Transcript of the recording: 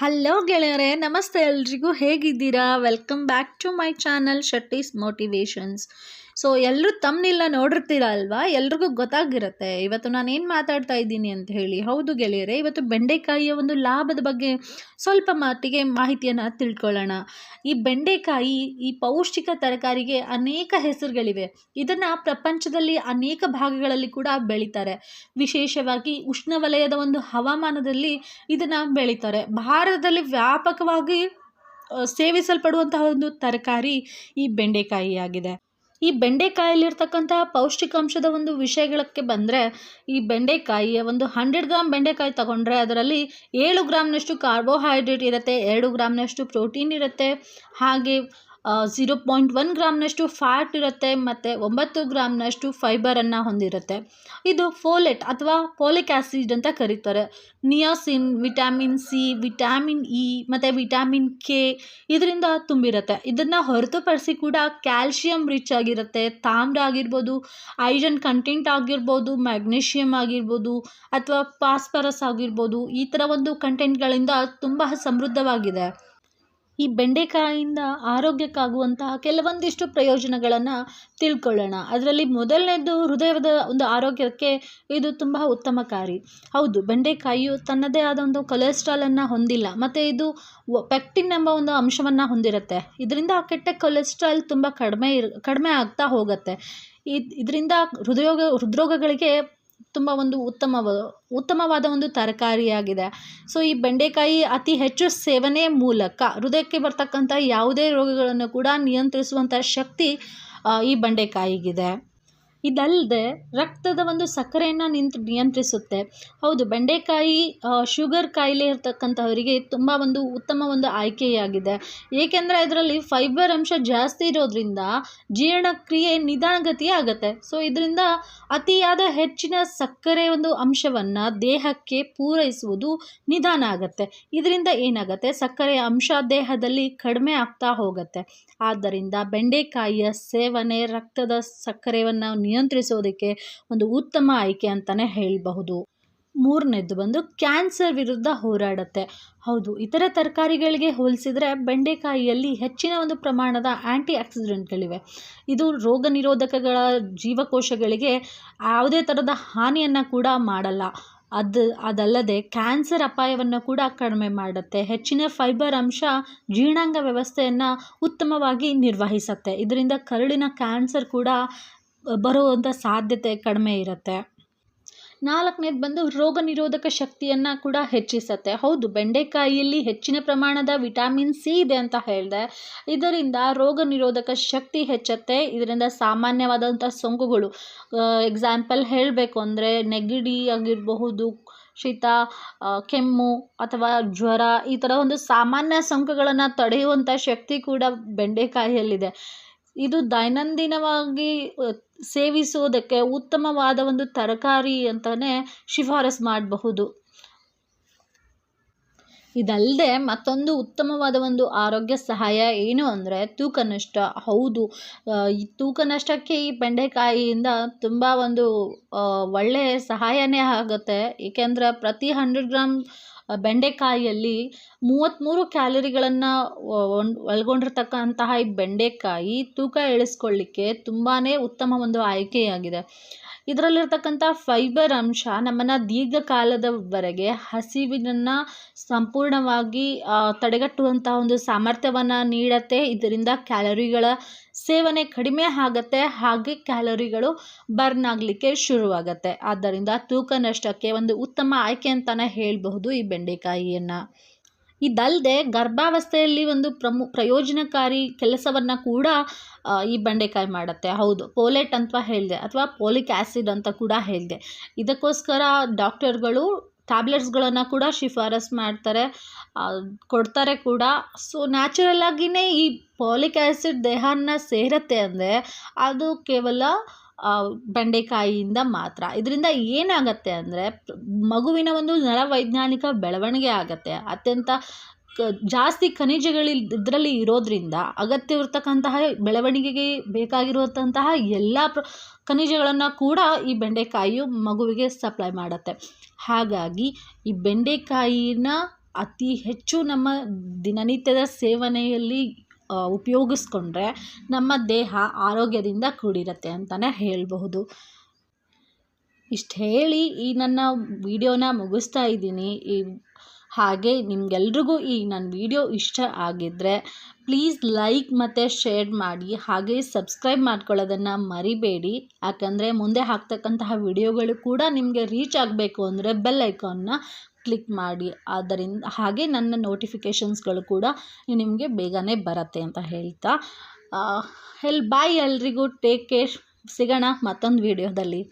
Hello ಗೆಳೆಯರೇ ನಮಸ್ತೆ ಎಲ್ರಿಗೂ ಹೇಗಿದ್ದೀರಾ? Welcome back to my channel Shetty's motivations so ಎಲ್ಲರೂ ತಮ್ಮನಿಲ್ಲ ನೋಡಿರ್ತೀರ ಅಲ್ವಾ ಎಲ್ರಿಗೂ ಗೊತ್ತಾಗಿರುತ್ತೆ. ಇವತ್ತು ನಾನು ಏನು ಮಾತಾಡ್ತಾ ಇದ್ದೀನಿ ಅಂತ ಹೇಳಿ. ಹೌದು ಗೆಳೆಯರೇ, ಇವತ್ತು ಬೆಂಡೆಕಾಯಿಯ ಒಂದು ಲಾಭದ ಬಗ್ಗೆ ಸ್ವಲ್ಪ ಮಟ್ಟಿಗೆ ಮಾಹಿತಿಯನ್ನು ತಿಳ್ಕೊಳ್ಳೋಣ. ಈ ಬೆಂಡೆಕಾಯಿ, ಈ ಪೌಷ್ಟಿಕ ತರಕಾರಿಗೆ ಅನೇಕ ಹೆಸರುಗಳಿವೆ. ಇದನ್ನು ಪ್ರಪಂಚದಲ್ಲಿ ಅನೇಕ ಭಾಗಗಳಲ್ಲಿ ಕೂಡ ಬೆಳೀತಾರೆ. ವಿಶೇಷವಾಗಿ ಉಷ್ಣವಲಯದ ಒಂದು ಹವಾಮಾನದಲ್ಲಿ ಇದನ್ನು ಬೆಳೀತಾರೆ. ಭಾರತದಲ್ಲಿ ವ್ಯಾಪಕವಾಗಿ ಸೇವಿಸಲ್ಪಡುವಂತಹ ಒಂದು ತರಕಾರಿ ಈ ಬೆಂಡೆಕಾಯಿಯಾಗಿದೆ. ಈ ಬೆಂಡೆಕಾಯಲ್ಲಿರ್ತಕ್ಕಂತಹ ಪೌಷ್ಟಿಕಾಂಶದ ಒಂದು ವಿಷಯಗಳಕ್ಕೆ ಬಂದರೆ, ಈ ಬೆಂಡೆಕಾಯಿಯ ಒಂದು ಹಂಡ್ರೆಡ್ ಗ್ರಾಮ್ ಬೆಂಡೆಕಾಯಿ ತಗೊಂಡ್ರೆ ಅದರಲ್ಲಿ ಏಳು ಗ್ರಾಮ್ನಷ್ಟು ಕಾರ್ಬೋಹೈಡ್ರೇಟ್ ಇರುತ್ತೆ, ಎರಡು ಗ್ರಾಮ್ನಷ್ಟು ಪ್ರೋಟೀನ್ ಇರುತ್ತೆ. ಹಾಗೆ ಝೀರೋ ಪಾಯಿಂಟ್ ಒನ್ ಗ್ರಾಮ್ನಷ್ಟು ಫ್ಯಾಟ್ ಇರುತ್ತೆ ಮತ್ತು ಒಂಬತ್ತು ಗ್ರಾಮ್ನಷ್ಟು ಫೈಬರನ್ನು ಹೊಂದಿರುತ್ತೆ. ಇದು ಫೋಲೆಟ್ ಅಥವಾ ಫೋಲಿಕ್ ಆ್ಯಸಿಡ್ ಅಂತ ಕರೀತಾರೆ. Niacin vitamin C vitamin E ಮತ್ತು ವಿಟಾಮಿನ್ ಕೆ ಇದರಿಂದ ತುಂಬಿರುತ್ತೆ. ಇದನ್ನು ಹೊರತುಪಡಿಸಿ ಕೂಡ ಕ್ಯಾಲ್ಶಿಯಂ ರಿಚ್ ಆಗಿರುತ್ತೆ, ತಾಮ್ರ ಆಗಿರ್ಬೋದು ಐರನ್ ಕಂಟೆಂಟ್ ಆಗಿರ್ಬೋದು ಮ್ಯಾಗ್ನೀಷಿಯಮ್ ಆಗಿರ್ಬೋದು ಅಥವಾ ಫಾಸ್ಫರಸ್ ಆಗಿರ್ಬೋದು ಈ ಥರ ಒಂದು ಕಂಟೆಂಟ್ಗಳಿಂದ ತುಂಬ ಸಮೃದ್ಧವಾಗಿದೆ. ಈ ಬೆಂಡೆಕಾಯಿಂದ ಆರೋಗ್ಯಕ್ಕಾಗುವಂತಹ ಕೆಲವೊಂದಿಷ್ಟು ಪ್ರಯೋಜನಗಳನ್ನು ತಿಳ್ಕೊಳ್ಳೋಣ. ಅದರಲ್ಲಿ ಮೊದಲನೇದು ಹೃದಯದ ಒಂದು ಆರೋಗ್ಯಕ್ಕೆ ಇದು ತುಂಬ ಉತ್ತಮಕಾರಿ ಹೌದು, ಬೆಂಡೆಕಾಯಿಯು ತನ್ನದೇ ಆದ ಒಂದು ಕೊಲೆಸ್ಟ್ರಾಲನ್ನು ಹೊಂದಿಲ್ಲ, ಮತ್ತು ಇದು ಪೆಕ್ಟಿನ್ ಎಂಬ ಒಂದು ಅಂಶವನ್ನು ಹೊಂದಿರುತ್ತೆ. ಇದರಿಂದ ಕೆಟ್ಟ ಕೊಲೆಸ್ಟ್ರಾಲ್ ತುಂಬ ಕಡಿಮೆ ಇರ್, ಕಡಿಮೆ ಆಗ್ತಾ ಹೋಗುತ್ತೆ. ಇದು, ಇದರಿಂದ ಹೃದಯೋಗ, ಹೃದ್ರೋಗಗಳಿಗೆ ತುಂಬ ಒಂದು ಉತ್ತಮ ಉತ್ತಮವಾದ ಒಂದು ತರಕಾರಿಯಾಗಿದೆ. ಸೊ ಈ ಬೆಂಡೆಕಾಯಿ ಅತಿ ಹೆಚ್ಚು ಸೇವನೆ ಮೂಲಕ, ಹೃದಯಕ್ಕೆ ಬರ್ತಕ್ಕಂಥ ಯಾವುದೇ ರೋಗಗಳನ್ನು ಕೂಡ ನಿಯಂತ್ರಿಸುವಂಥ ಶಕ್ತಿ ಈ ಬೆಂಡೆಕಾಯಿಗಿದೆ. ಇದಲ್ಲದೆ ರಕ್ತದ ಒಂದು ಸಕ್ಕರೆಯನ್ನು ನಿಂತ್ ನಿಯಂತ್ರಿಸುತ್ತೆ. ಹೌದು, ಬೆಂಡೆಕಾಯಿ ಶುಗರ್ ಕಾಯಿಲೆ ಇರ್ತಕ್ಕಂಥವರಿಗೆ ತುಂಬ ಒಂದು ಉತ್ತಮ ಒಂದು ಆಯ್ಕೆಯಾಗಿದೆ. ಏಕೆಂದರೆ ಇದರಲ್ಲಿ ಫೈಬರ್ ಅಂಶ ಜಾಸ್ತಿ ಇರೋದ್ರಿಂದ ಜೀರ್ಣಕ್ರಿಯೆ ನಿಧಾನಗತಿ ಆಗುತ್ತೆ. ಸೊ, ಇದರಿಂದ ಅತಿಯಾದ ಹೆಚ್ಚಿನ ಸಕ್ಕರೆ ಒಂದು ಅಂಶವನ್ನು ದೇಹಕ್ಕೆ ಪೂರೈಸುವುದು ನಿಧಾನ ಆಗುತ್ತೆ. ಇದರಿಂದ ಏನಾಗುತ್ತೆ? ಸಕ್ಕರೆಯ ಅಂಶ ದೇಹದಲ್ಲಿ ಕಡಿಮೆ ಆಗ್ತಾ ಹೋಗುತ್ತೆ. ಆದ್ದರಿಂದ ಬೆಂಡೆಕಾಯಿಯ ಸೇವನೆ ರಕ್ತದ ಸಕ್ಕರೆಯನ್ನು ನಿಯಂತ್ರಿಸೋದಕ್ಕೆ ಒಂದು ಉತ್ತಮ ಆಯ್ಕೆ ಅಂತಲೇ ಹೇಳಬಹುದು. ಮೂರನೇದು ಬಂದು ಕ್ಯಾನ್ಸರ್ ವಿರುದ್ಧ ಹೋರಾಡುತ್ತೆ. ಹೌದು, ಇತರ ತರಕಾರಿಗಳಿಗೆ ಹೋಲಿಸಿದರೆ ಬೆಂಡೆಕಾಯಿಯಲ್ಲಿ ಹೆಚ್ಚಿನ ಒಂದು ಪ್ರಮಾಣದ ಆ್ಯಂಟಿ ಆಕ್ಸಿಡೆಂಟ್ಗಳಿವೆ ಇದು ರೋಗ ನಿರೋಧಕಗಳ ಜೀವಕೋಶಗಳಿಗೆ ಯಾವುದೇ ಥರದ ಹಾನಿಯನ್ನು ಕೂಡ ಮಾಡಲ್ಲ. ಅದು, ಅದಲ್ಲದೆ ಕ್ಯಾನ್ಸರ್ ಅಪಾಯವನ್ನು ಕೂಡ ಕಡಿಮೆ ಮಾಡುತ್ತೆ. ಹೆಚ್ಚಿನ ಫೈಬರ್ ಅಂಶ ಜೀರ್ಣಾಂಗ ವ್ಯವಸ್ಥೆಯನ್ನು ಉತ್ತಮವಾಗಿ ನಿರ್ವಹಿಸುತ್ತೆ. ಇದರಿಂದ ಕರುಳಿನ ಕ್ಯಾನ್ಸರ್ ಕೂಡ ಬರುವಂಥ ಸಾಧ್ಯತೆ ಕಡಿಮೆ ಇರುತ್ತೆ. ನಾಲ್ಕನೇದು ಬಂದು ರೋಗ ನಿರೋಧಕ ಶಕ್ತಿಯನ್ನು ಕೂಡ ಹೆಚ್ಚಿಸುತ್ತೆ. ಹೌದು, ಬೆಂಡೆಕಾಯಿಯಲ್ಲಿ ಹೆಚ್ಚಿನ ಪ್ರಮಾಣದ ವಿಟಾಮಿನ್ ಸಿ ಇದೆ ಅಂತ ಹೇಳಿದೆ. ಇದರಿಂದ ರೋಗ ನಿರೋಧಕ ಶಕ್ತಿ ಹೆಚ್ಚುತ್ತೆ. ಇದರಿಂದ ಸಾಮಾನ್ಯವಾದಂಥ ಸೋಂಕುಗಳು ಎಕ್ಸಾಂಪಲ್ ಹೇಳಬೇಕು ಅಂದರೆ ನೆಗಡಿ ಆಗಿರಬಹುದು, ಶೀತ ಕೆಮ್ಮು ಅಥವಾ ಜ್ವರ, ಈ ಥರ ಒಂದು ಸಾಮಾನ್ಯ ಸೋಂಕುಗಳನ್ನು ತಡೆಯುವಂಥ ಶಕ್ತಿ ಕೂಡ ಬೆಂಡೆಕಾಯಿಯಲ್ಲಿದೆ. ಇದು ದೈನಂದಿನವಾಗಿ ಸೇವಿಸುವುದಕ್ಕೆ ಉತ್ತಮವಾದ ಒಂದು ತರಕಾರಿ ಅಂತಲೇ ಶಿಫಾರಸು ಮಾಡಬಹುದು. ಇದಲ್ಲದೆ ಮತ್ತೊಂದು ಉತ್ತಮವಾದ ಒಂದು ಆರೋಗ್ಯ ಸಹಾಯ ಏನು ಅಂದರೆ ತೂಕ ನಷ್ಟ. ಹೌದು ಈ ತೂಕ ನಷ್ಟಕ್ಕೆ ಈ ಬೆಂಡೆಕಾಯಿಯಿಂದ ತುಂಬ ಒಂದು ಒಳ್ಳೆಯ ಸಹಾಯನೇ ಆಗುತ್ತೆ. ಏಕೆಂದರೆ ಪ್ರತಿ ಹಂಡ್ರೆಡ್ ಗ್ರಾಮ್ ಬೆಂಡೆಕಾಯಿಯಲ್ಲಿ ಮೂವತ್ತ್ಮೂರು ಕ್ಯಾಲರಿಗಳನ್ನು ಒಳಗೊಂಡಿರ್ತಕ್ಕಂತಹ ಈ ಬೆಂಡೆಕಾಯಿ ತೂಕ ಇಳಿಸ್ಕೊಳ್ಳಿಕ್ಕೆ ತುಂಬಾ ಉತ್ತಮ ಒಂದು ಆಯ್ಕೆಯಾಗಿದೆ. ಇದರಲ್ಲಿರ್ತಕ್ಕಂಥ ಫೈಬರ್ ಅಂಶ ನಮ್ಮನ್ನು ದೀರ್ಘಕಾಲದವರೆಗೆ ಹಸಿವಿನನ್ನು ಸಂಪೂರ್ಣವಾಗಿ ತಡೆಗಟ್ಟುವಂಥ ಒಂದು ಸಾಮರ್ಥ್ಯವನ್ನು ನೀಡತ್ತೆ. ಇದರಿಂದ ಕ್ಯಾಲರಿಗಳ ಸೇವನೆ ಕಡಿಮೆ ಆಗುತ್ತೆ. ಹಾಗೆ ಕ್ಯಾಲರಿಗಳು ಬರ್ನ್ ಆಗಲಿಕ್ಕೆ ಶುರುವಾಗತ್ತೆ. ಆದ್ದರಿಂದ ತೂಕ ನಷ್ಟಕ್ಕೆ ಒಂದು ಉತ್ತಮ ಆಯ್ಕೆ ಅಂತಲೇ ಹೇಳಬಹುದು ಈ ಬೆಂಡೆಕಾಯಿಯನ್ನು. ಇದಲ್ಲದೆ ಗರ್ಭಾವಸ್ಥೆಯಲ್ಲಿ ಒಂದು ಪ್ರಮು, ಪ್ರಯೋಜನಕಾರಿ ಕೆಲಸವನ್ನು ಕೂಡ ಈ ಬಂಡೆಕಾಯಿ ಮಾಡುತ್ತೆ. ಹೌದು, ಪೋಲೆಟ್ ಅಂತ ಹೇಳಿದೆ ಅಥವಾ ಪೋಲಿಕ್ ಆ್ಯಸಿಡ್ ಅಂತ ಕೂಡ ಹೇಳಿದೆ. ಇದಕ್ಕೋಸ್ಕರ ಡಾಕ್ಟರ್ಗಳು ಟ್ಯಾಬ್ಲೆಟ್ಸ್ಗಳನ್ನು ಕೂಡ ಶಿಫಾರಸು ಮಾಡ್ತಾರೆ ಕೊಡ್ತಾರೆ ಕೂಡ. ಸೊ, ನ್ಯಾಚುರಲ್ ಆಗಿಯೇ ಈ ಪೋಲಿಕ್ ಆ್ಯಸಿಡ್ ದೇಹನ ಸೇರುತ್ತೆ ಅಂದರೆ ಅದು ಕೇವಲ ಬೆಂಡೆಕಾಯಿಯಿಂದ ಮಾತ್ರ. ಇದರಿಂದ ಏನಾಗತ್ತೆ ಅಂದರೆ, ಮಗುವಿನ ಒಂದು ನರವೈಜ್ಞಾನಿಕ ಬೆಳವಣಿಗೆ ಆಗತ್ತೆ. ಅತ್ಯಂತ ಜಾಸ್ತಿ ಖನಿಜಗಳು ಇದರಲ್ಲಿ ಇರೋದ್ರಿಂದ ಅಗತ್ಯವಿರ್ತಕ್ಕಂತಹ ಬೆಳವಣಿಗೆಗೆ ಬೇಕಾಗಿರುವಂತಹ ಎಲ್ಲ ಪ್ರ, ಖನಿಜಗಳನ್ನು ಕೂಡ ಈ ಬೆಂಡೆಕಾಯಿಯು ಮಗುವಿಗೆ ಸಪ್ಲೈ ಮಾಡುತ್ತೆ. ಹಾಗಾಗಿ ಈ ಬೆಂಡೆಕಾಯಿನ ಅತಿ ಹೆಚ್ಚು ನಮ್ಮ ದಿನನಿತ್ಯದ ಸೇವನೆಯಲ್ಲಿ ಉಪಯೋಗಿಸ್ಕೊಂಡ್ರೆ ನಮ್ಮ ದೇಹ ಆರೋಗ್ಯದಿಂದ ಕೂಡಿರುತ್ತೆ ಅಂತಲೇ ಹೇಳಬಹುದು. ಇಷ್ಟು ಹೇಳಿ ಈ ನನ್ನ ವಿಡಿಯೋನ ಮುಗಿಸ್ತಾ ಇದ್ದೀನಿ. ಈ ಹಾಗೆ ನಿಮಗೆಲ್ರಿಗೂ ಈ ನನ್ನ ವಿಡಿಯೋ ಇಷ್ಟ ಆಗಿದ್ದರೆ ಪ್ಲೀಸ್ ಲೈಕ್ ಮತ್ತು ಶೇರ್ ಮಾಡಿ. ಹಾಗೆ ಸಬ್ಸ್ಕ್ರೈಬ್ ಮಾಡ್ಕೊಳ್ಳೋದನ್ನು ಮರಿಬೇಡಿ. ಯಾಕಂದರೆ ಮುಂದೆ ಹಾಕ್ತಕ್ಕಂತಹ ವಿಡಿಯೋಗಳು ಕೂಡ ನಿಮಗೆ ರೀಚ್ ಆಗಬೇಕು ಅಂದರೆ ಬೆಲ್ ಐಕಾನ್ನ ಕ್ಲಿಕ್ ಮಾಡಿ, ಅದರಿಂದ ಹಾಗೆ ನನ್ನ ನೋಟಿಫಿಕೇಷನ್ಸ್ಗಳು ಕೂಡ ನಿಮಗೆ ಬೇಗನೆ ಬರುತ್ತೆ ಅಂತ ಹೇಳ್ತಾ. ಎಲ್ ಬಾಯ್ ಎಲ್ರಿಗೂ, ಟೇಕ್ ಕೇರ್, ಸಿಗೋಣ ಮತ್ತೊಂದು ವಿಡಿಯೋದಲ್ಲಿ.